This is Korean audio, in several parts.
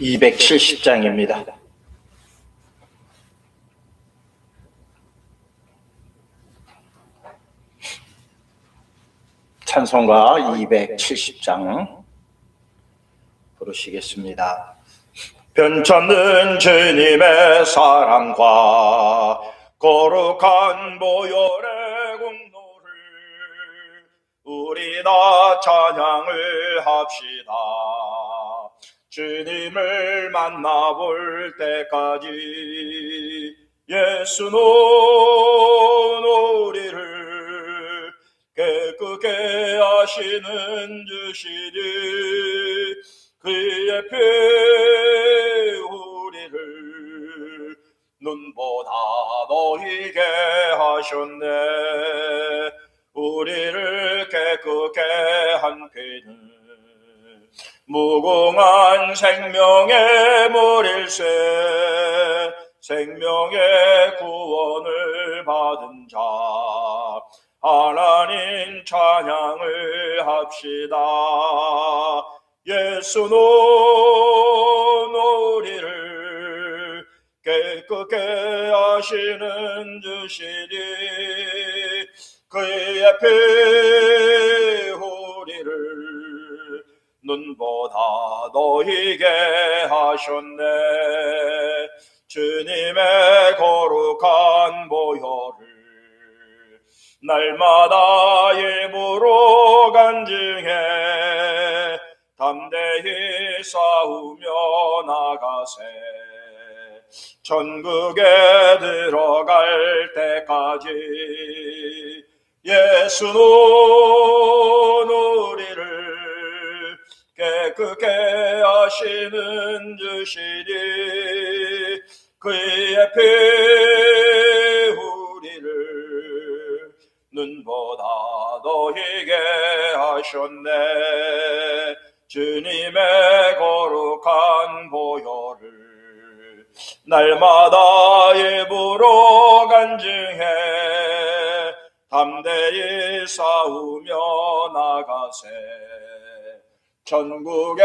270장입니다. 찬송가 270장 부르시겠습니다. 변찮는 주님의 사랑과 거룩한 보혈의 공로를 우리 다 찬양을 합시다. 주님을 만나볼 때까지 예수는 우리를 깨끗게 하시는 주시니 그의 피 우리를 눈보다 너희게 하셨네. 우리를 깨끗게 한 피는 무궁한 생명의 물일세 생명의 구원을 받은 자 하나님 찬양을 합시다. 예수는 우리를 깨끗게 하시는 주시니 그의 피 우리를 눈보다 너희게 하셨네. 주님의 거룩한 보혈을 날마다 예물로 간증해 담대히 싸우며 나가세. 천국에 들어갈 때까지 예수는 우리를 깨끗게 하시는 주시니 그의 피 우리를 눈보다 너희게 하셨네. 주님의 거룩한 보혈을 날마다 예부로 간증해 담대히 싸우며 나가세 천국에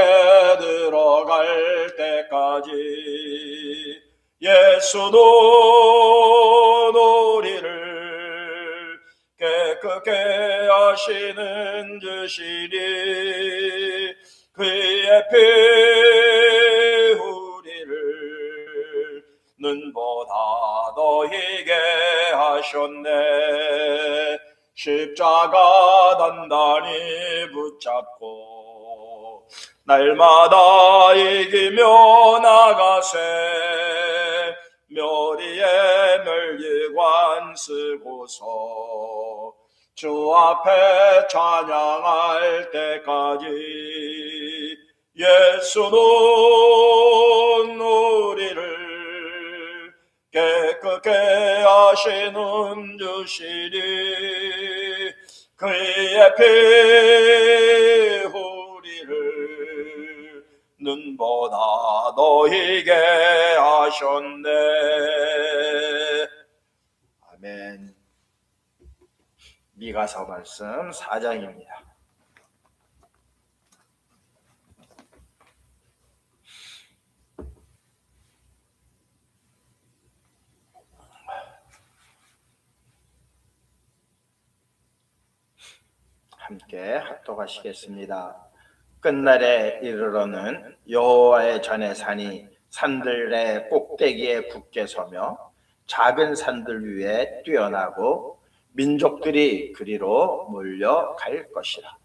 들어갈 때까지 예수는 우리를 깨끗게 하시는 주시니 그의 피 우리를 눈보다 너희게 하셨네. 십자가 단단히 붙잡고 날마다 이기며 나가세. 멸의의 멸리관 쓰고서 주 앞에 찬양할 때까지 예수는 우리를 깨끗게 하시는 주시니 그의 피 눈보다 너희게 하셨네. 아멘. 미가서 말씀 4장입니다. 함께 합독하시겠습니다. 끝날에 이르러는 여호와의 전의 산이 산들의 꼭대기에 굳게 서며 작은 산들 위에 뛰어나고 민족들이 그리로 몰려갈 것이라.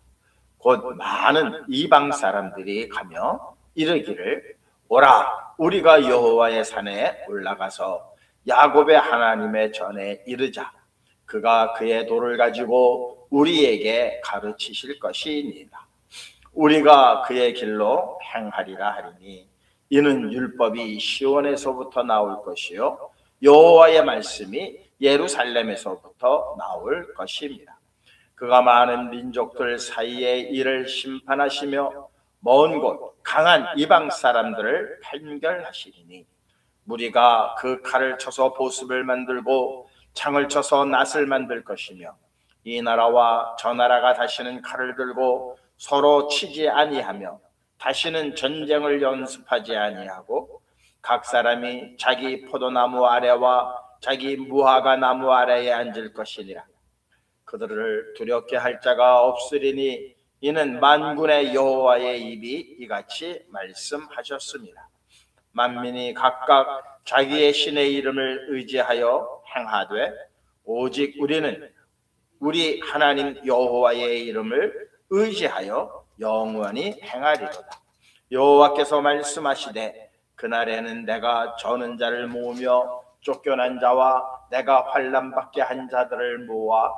곧 많은 이방 사람들이 가며 이르기를 오라 우리가 여호와의 산에 올라가서 야곱의 하나님의 전에 이르자 그가 그의 돌을 가지고 우리에게 가르치실 것이니라. 우리가 그의 길로 행하리라 하리니 이는 율법이 시온에서부터 나올 것이요 여호와의 말씀이 예루살렘에서부터 나올 것입니다. 그가 많은 민족들 사이에 이를 심판하시며 먼 곳 강한 이방 사람들을 판결하시리니 무리가 그 칼을 쳐서 보습을 만들고 창을 쳐서 낫을 만들 것이며 이 나라와 저 나라가 다시는 칼을 들고 서로 치지 아니하며 다시는 전쟁을 연습하지 아니하고 각 사람이 자기 포도나무 아래와 자기 무화과 나무 아래에 앉을 것이니라. 그들을 두렵게 할 자가 없으리니 이는 만군의 여호와의 입이 이같이 말씀하셨습니다. 만민이 각각 자기의 신의 이름을 의지하여 행하되 오직 우리는 우리 하나님 여호와의 이름을 의지하여 영원히 행하리로다. 여호와께서 말씀하시되 그날에는 내가 저는 자를 모으며 쫓겨난 자와 내가 환란 받게 한 자들을 모아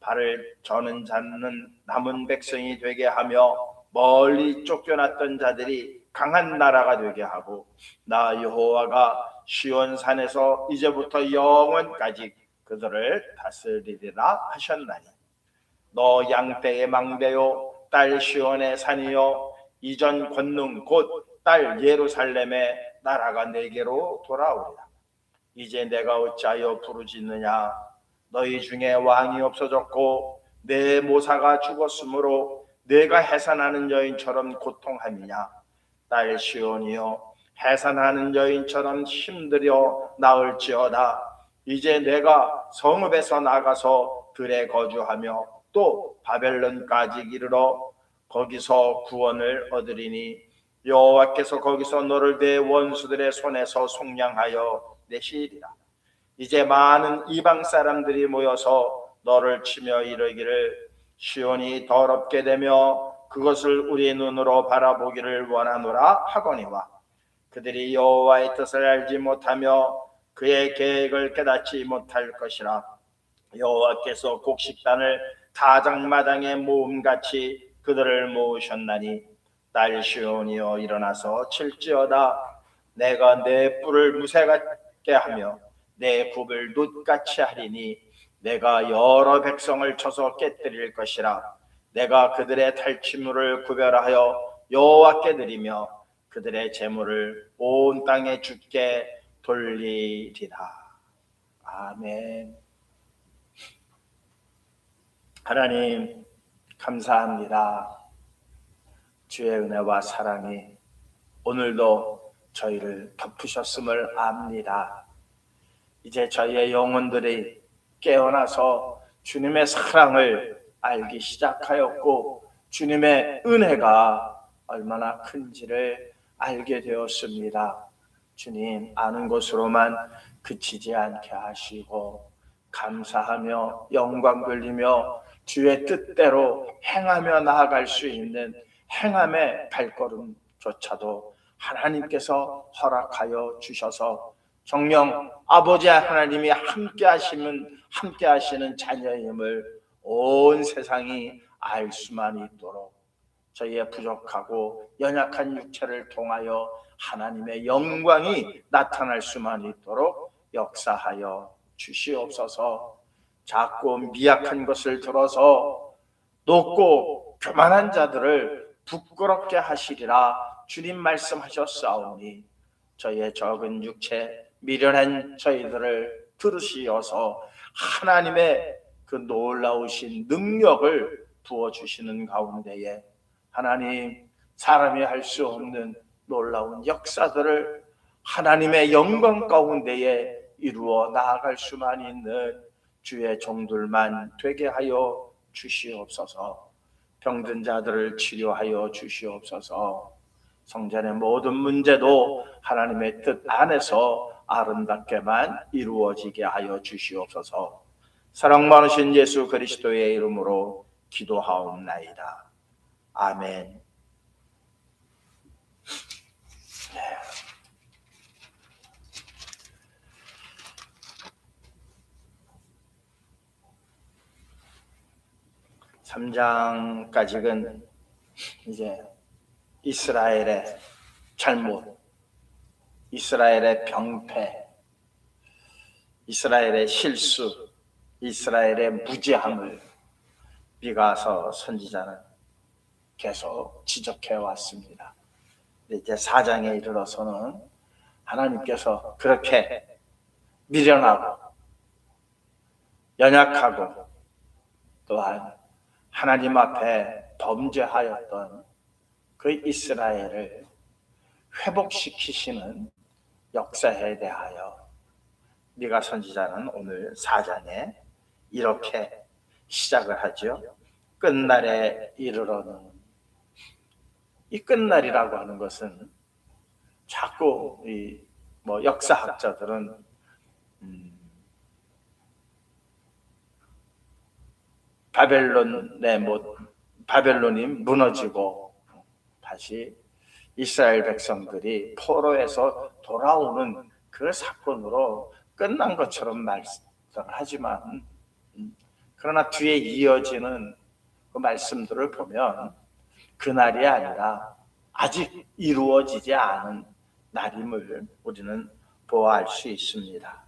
발을 저는 자는 남은 백성이 되게 하며 멀리 쫓겨났던 자들이 강한 나라가 되게 하고 나 여호와가 시온 산에서 이제부터 영원까지 그들을 다스리리라 하셨나니 너 양떼의 망대요 딸 시온의 산이요 이전 권능 곧 딸 예루살렘의 나라가 내게로 돌아오리라. 이제 내가 어찌하여 부르짖느냐? 너희 중에 왕이 없어졌고 내 모사가 죽었으므로 내가 해산하는 여인처럼 고통함이냐? 딸 시온이여 해산하는 여인처럼 힘들여 나을지어다. 이제 내가 성읍에서 나가서 들에 거주하며 또 바벨론까지 이르러 거기서 구원을 얻으리니 여호와께서 거기서 너를 내 원수들의 손에서 속량하여 내시리라. 이제 많은 이방 사람들이 모여서 너를 치며 이르기를 시온이 더럽게 되며 그것을 우리 눈으로 바라보기를 원하노라 하거니와 그들이 여호와의 뜻을 알지 못하며 그의 계획을 깨닫지 못할 것이라. 여호와께서 곡식단을 타작마당에 모음같이 그들을 모으셨나니 딸 시온이여 일어나서 칠지어다. 내가 내 뿔을 무쇠 같게 하며 내 굽을 놋같이 하리니 내가 여러 백성을 쳐서 깨뜨릴 것이라. 내가 그들의 탈취물을 구별하여 여호와께 드리며 그들의 재물을 온 땅에 주께 돌리리라. 아멘 하나님 감사합니다 주의 은혜와 사랑이 오늘도 저희를 덮으셨음을 압니다. 이제 저희의 영혼들이 깨어나서 주님의 사랑을 알기 시작하였고 주님의 은혜가 얼마나 큰지를 알게 되었습니다. 주님 아는 것으로만 그치지 않게 하시고 감사하며 영광 돌리며 주의 뜻대로 행하며 나아갈 수 있는 행함의 발걸음조차도 하나님께서 허락하여 주셔서 정령 아버지 하나님이 함께 하시면 함께 하시는 자녀임을 온 세상이 알 수만 있도록 저희의 부족하고 연약한 육체를 통하여 하나님의 영광이 나타날 수만 있도록 역사하여 주시옵소서. 작고 미약한 것을 들어서 높고 교만한 자들을 부끄럽게 하시리라 주님 말씀하셨사오니 저희의 적은 육체 미련한 저희들을 들으시어서 하나님의 그 놀라우신 능력을 부어 주시는 가운데에 하나님 사람이 할 수 없는 놀라운 역사들을 하나님의 영광 가운데에 이루어 나아갈 수만 있는 주의 종들만 되게 하여 주시옵소서. 병든 자들을 치료하여 주시옵소서. 성전의 모든 문제도 하나님의 뜻 안에서 아름답게만 이루어지게 하여 주시옵소서. 사랑 많으신 예수 그리스도의 이름으로 기도하옵나이다. 아멘. 삼장까지는 이제 이스라엘의 잘못, 이스라엘의 병폐, 이스라엘의 실수, 이스라엘의 무지함을 미가서 선지자는 계속 지적해 왔습니다. 이제 사장에 이르러서는 하나님께서 그렇게 미련하고 연약하고 또한 하나님 앞에 범죄하였던 그 이스라엘을 회복시키시는 역사에 대하여 네가 선지자는 오늘 4장에 이렇게 시작을 하죠. 끝날에 이르러는 이 끝날이라고 하는 것은 자꾸 이 뭐 역사학자들은 음, 바벨론의 뭐 바벨론이 무너지고 다시 이스라엘 백성들이 포로에서 돌아오는 그 사건으로 끝난 것처럼 말씀을 하지만 음, 그러나 뒤에 이어지는 그 말씀들을 보면 그날이 아니라 아직 이루어지지 않은 날임을 우리는 보아할 수 있습니다.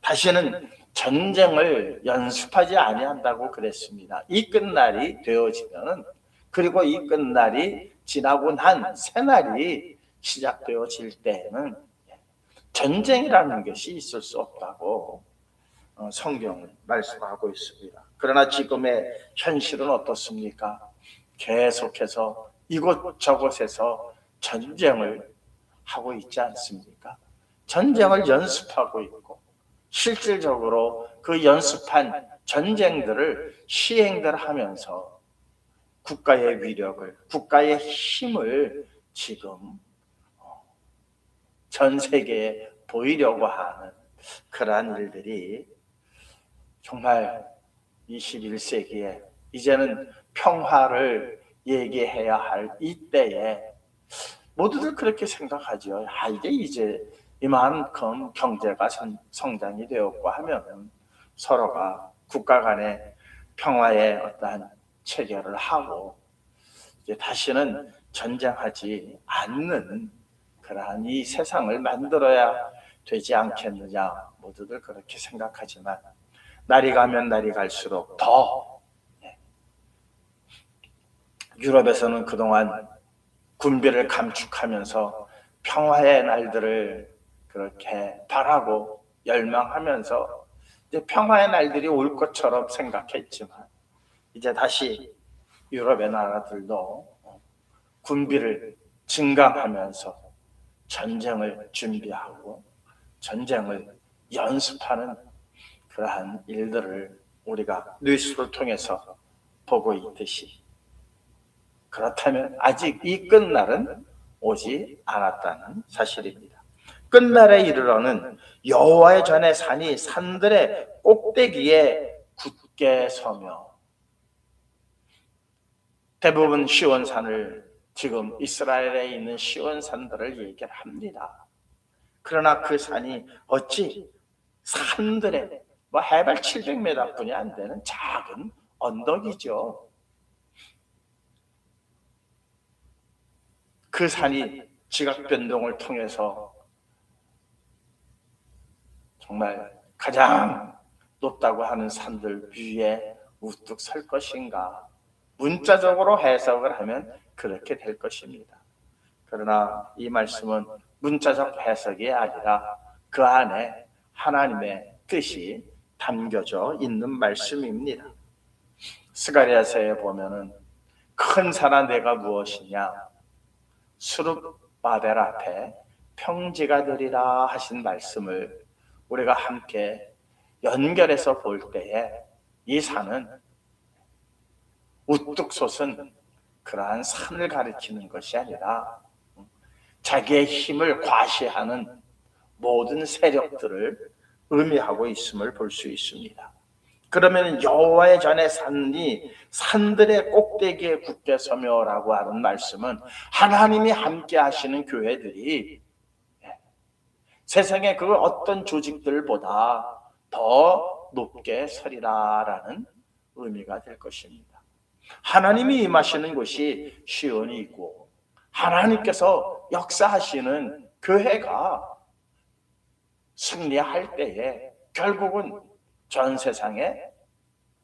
다시는 전쟁을 연습하지 아니한다고 그랬습니다. 이 끝날이 되어지면은 그리고 이 끝날이 지나고 난 새날이 시작되어질 때에는 전쟁이라는 것이 있을 수 없다고 어, 성경은 말씀하고 있습니다. 그러나 지금의 현실은 어떻습니까? 계속해서 이곳 저곳에서 전쟁을 하고 있지 않습니까? 전쟁을 연습하고 있고 실질적으로 그 연습한 전쟁들을 시행들 하면서 국가의 위력을, 국가의 힘을 지금 어, 전 세계에 보이려고 하는 그러한 일들이 정말 21세기에 이제는 평화를 얘기해야 할 이때에 모두들 그렇게 생각하죠. 아, 이게 이제 이만큼 경제가 선- 성장이 되었고 하면 서로가 국가 간의 평화의 어떠한 체결을 하고 이제 다시는 전쟁하지 않는 그러한 이 세상을 만들어야 되지 않겠느냐 모두들 그렇게 생각하지만 날이 가면 날이 갈수록 더 예. 유럽에서는 그동안 군비를 감축하면서 평화의 날들을 그렇게 바라고 열망하면서 이제 평화의 날들이 올 것처럼 생각했지만 이제 다시 유럽의 나라들도 군비를 증강하면서 전쟁을 준비하고 전쟁을 연습하는 그러한 일들을 우리가 뉴스를 통해서 보고 있듯이 그렇다면 아직 이 끝날은 오지 않았다는 사실입니다. 끝날에 이르러는 여호와의 전에 산이 산들의 꼭대기에 굳게 서며 대부분 시온산을 지금 이스라엘에 있는 시온산들을 얘기를 합니다. 그러나 그 산이 어찌 산들의 뭐 해발 700m 뿐이 안 되는 작은 언덕이죠. 그 산이 지각 변동을 통해서 정말 가장 높다고 하는 산들 위에 우뚝 설 것인가? 문자적으로 해석을 하면 그렇게 될 것입니다. 그러나 이 말씀은 문자적 해석이 아니라 그 안에 하나님의 뜻이 담겨져 있는 말씀입니다. 스가리아서에 보면은 큰 산아 내가 무엇이냐 수룹 바벨 앞에 평지가 되리라 하신 말씀을 우리가 함께 연결해서 볼 때에 이 산은 우뚝 솟은 그러한 산을 가리키는 것이 아니라 자기의 힘을 과시하는 모든 세력들을 의미하고 있음을 볼 수 있습니다. 그러면 여호와의 전에 산이 산들의 꼭대기에 굳게 서며라고 하는 말씀은 하나님이 함께 하시는 교회들이 세상의 그 어떤 조직들보다 더 높게 서리라라는 의미가 될 것입니다. 하나님이 임하시는 곳이 시온이고 하나님께서 역사하시는 교회가 승리할 때에 결국은 전 세상에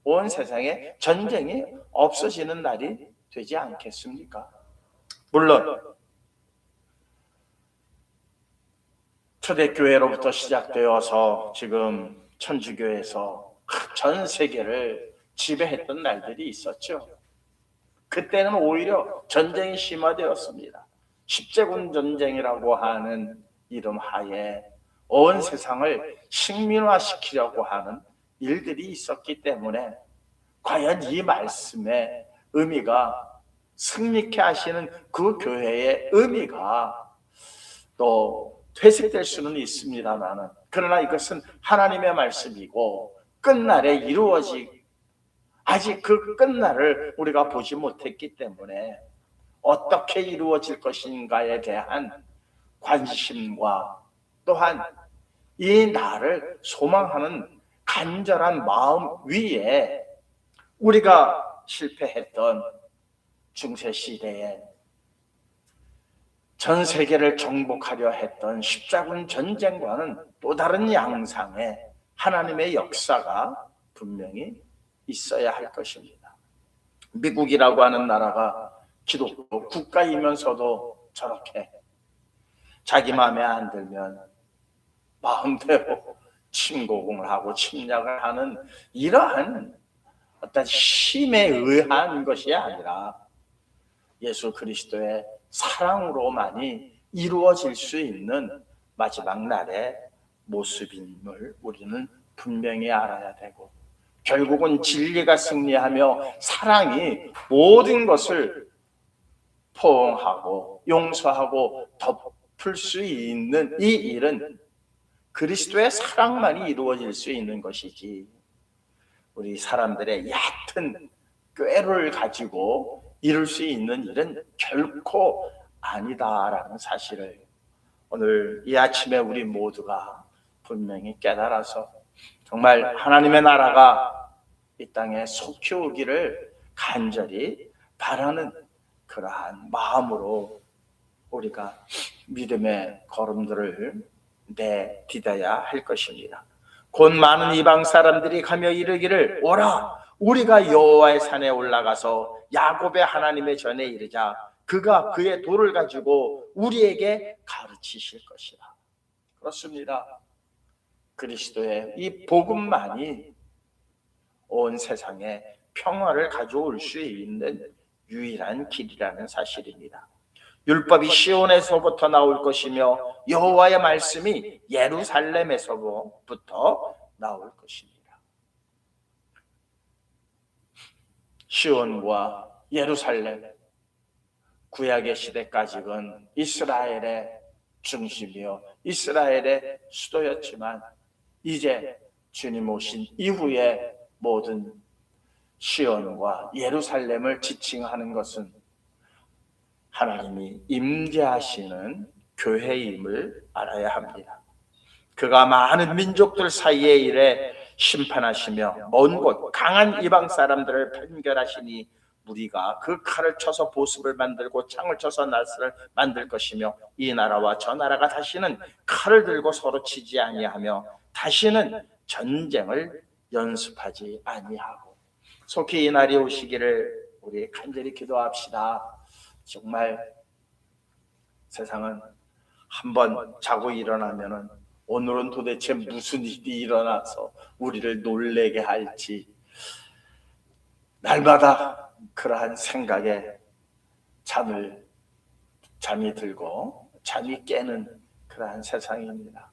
온 세상에 전쟁이 없어지는 날이 되지 않겠습니까? 물론 초대교회로부터 시작되어서 지금 천주교에서 전 세계를 지배했던 날들이 있었죠. 그때는 오히려 전쟁이 심화되었습니다. 십제군 전쟁이라고 하는 이름 하에 온 세상을 식민화시키려고 하는 일들이 있었기 때문에 과연 이 말씀의 의미가 승리케 하시는 그 교회의 의미가 또 퇴색될 수는 있습니다만은 그러나 이것은 하나님의 말씀이고 끝날에 이루어지 아직 그 끝날을 우리가 보지 못했기 때문에 어떻게 이루어질 것인가에 대한 관심과 또한 이 날을 소망하는 간절한 마음 위에 우리가 실패했던 중세 시대에 전 세계를 정복하려 했던 십자군 전쟁과는 또 다른 양상의 하나님의 역사가 분명히 있어야 할 것입니다. 미국이라고 하는 나라가 기독교 국가이면서도 저렇게 자기 마음에 안 들면 마음대로 침공을 하고 침략을 하는 이러한 어떤 힘에 의한 것이 아니라 예수 그리스도의 사랑으로만이 이루어질 수 있는 마지막 날의 모습임을 우리는 분명히 알아야 되고 결국은 진리가 승리하며 사랑이 모든 것을 포옹하고 용서하고 덮을 수 있는 이 일은 그리스도의 사랑만이 이루어질 수 있는 것이지 우리 사람들의 얕은 꾀를 가지고 이룰 수 있는 일은 결코 아니다라는 사실을 오늘 이 아침에 우리 모두가 분명히 깨달아서 정말 하나님의 나라가 이 땅에 속히 오기를 간절히 바라는 그러한 마음으로 우리가 믿음의 걸음들을 내디뎌야 할 것입니다. 곧 많은 이방 사람들이 가며 이르기를 오라 우리가 여호와의 산에 올라가서 야곱의 하나님의 전에 이르자 그가 그의 돌을 가지고 우리에게 가르치실 것이라. 그렇습니다. 그리스도의 이 복음만이 온 세상에 평화를 가져올 수 있는 유일한 길이라는 사실입니다. 율법이 시온에서부터 나올 것이며 여호와의 말씀이 예루살렘에서부터 나올 것입니다. 시온과 예루살렘 구약의 시대까지는 이스라엘의 중심이요 이스라엘의 수도였지만 이제 주님 오신 이후에 모든 시온과 예루살렘을 지칭하는 것은 하나님이 임재하시는 교회임을 알아야 합니다. 그가 많은 민족들 사이에 일해 심판하시며 먼 곳 강한 이방 사람들을 판결하시니 우리가 그 칼을 쳐서 보습을 만들고 창을 쳐서 낫을 만들 것이며 이 나라와 저 나라가 다시는 칼을 들고 서로 치지 아니하며 다시는 전쟁을 연습하지 아니하고 속히 이 날이 오시기를 우리 간절히 기도합시다. 정말 세상은 한번 자고 일어나면은 오늘은 도대체 무슨 일이 일어나서 우리를 놀래게 할지 날마다 그러한 생각에 잠을 잠이 들고 잠이 깨는 그러한 세상입니다.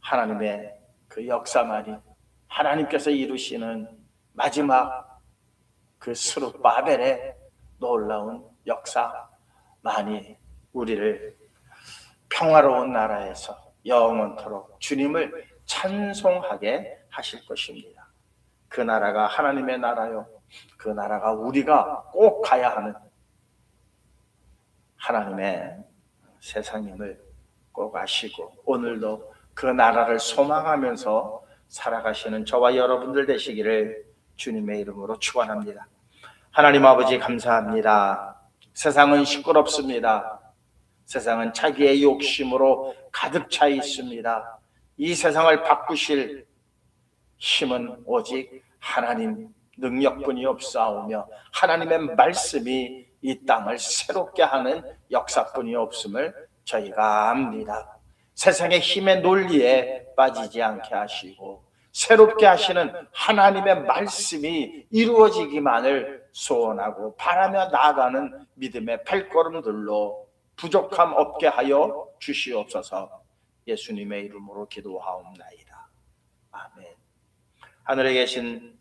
하나님의 그 역사만이 하나님께서 이루시는 마지막 그 수르 바벨의 놀라운 역사만이 우리를 평화로운 나라에서 영원토록 주님을 찬송하게 하실 것입니다. 그 나라가 하나님의 나라요. 그 나라가 우리가 꼭 가야 하는 하나님의 세상임을 꼭 아시고 오늘도 그 나라를 소망하면서 살아가시는 저와 여러분들 되시기를 주님의 이름으로 축원합니다. 하나님 아버지 감사합니다. 세상은 시끄럽습니다. 세상은 자기의 욕심으로 가득 차 있습니다. 이 세상을 바꾸실 힘은 오직 하나님 능력뿐이 없사오며 하나님의 말씀이 이 땅을 새롭게 하는 역사뿐이 없음을 저희가 압니다. 세상의 힘의 논리에 빠지지 않게 하시고 새롭게 하시는 하나님의 말씀이 이루어지기만을 소원하고 바라며 나아가는 믿음의 발걸음들로 부족함 없게 하여 주시옵소서 예수님의 이름으로 기도하옵나이다. 아멘. 하늘에 계신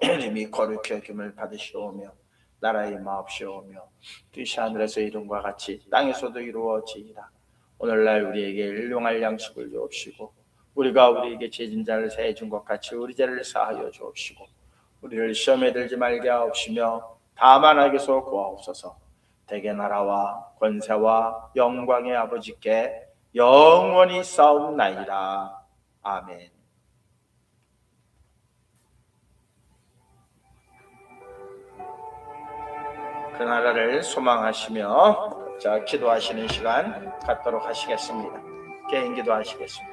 이름이 거룩히 여김을 받으시오며 나라의 마옵시오며 뜻이 하늘에서 이룬과 같이 땅에서도 이루어지이다. 오늘날 우리에게 일용할 양식을 주옵시고 우리가 우리에게 죄진 자를 사해 준 것 같이 우리 죄를 사하여 주옵시고 우리를 시험에 들지 말게 하옵시며 다만 악에서 구하옵소서 대개 나라와 권세와 영광의 아버지께 영원히 싸움나이다. 아멘. 그 나라를 소망하시며 자 기도하시는 시간 갖도록 하시겠습니다. 개인 기도하시겠습니다.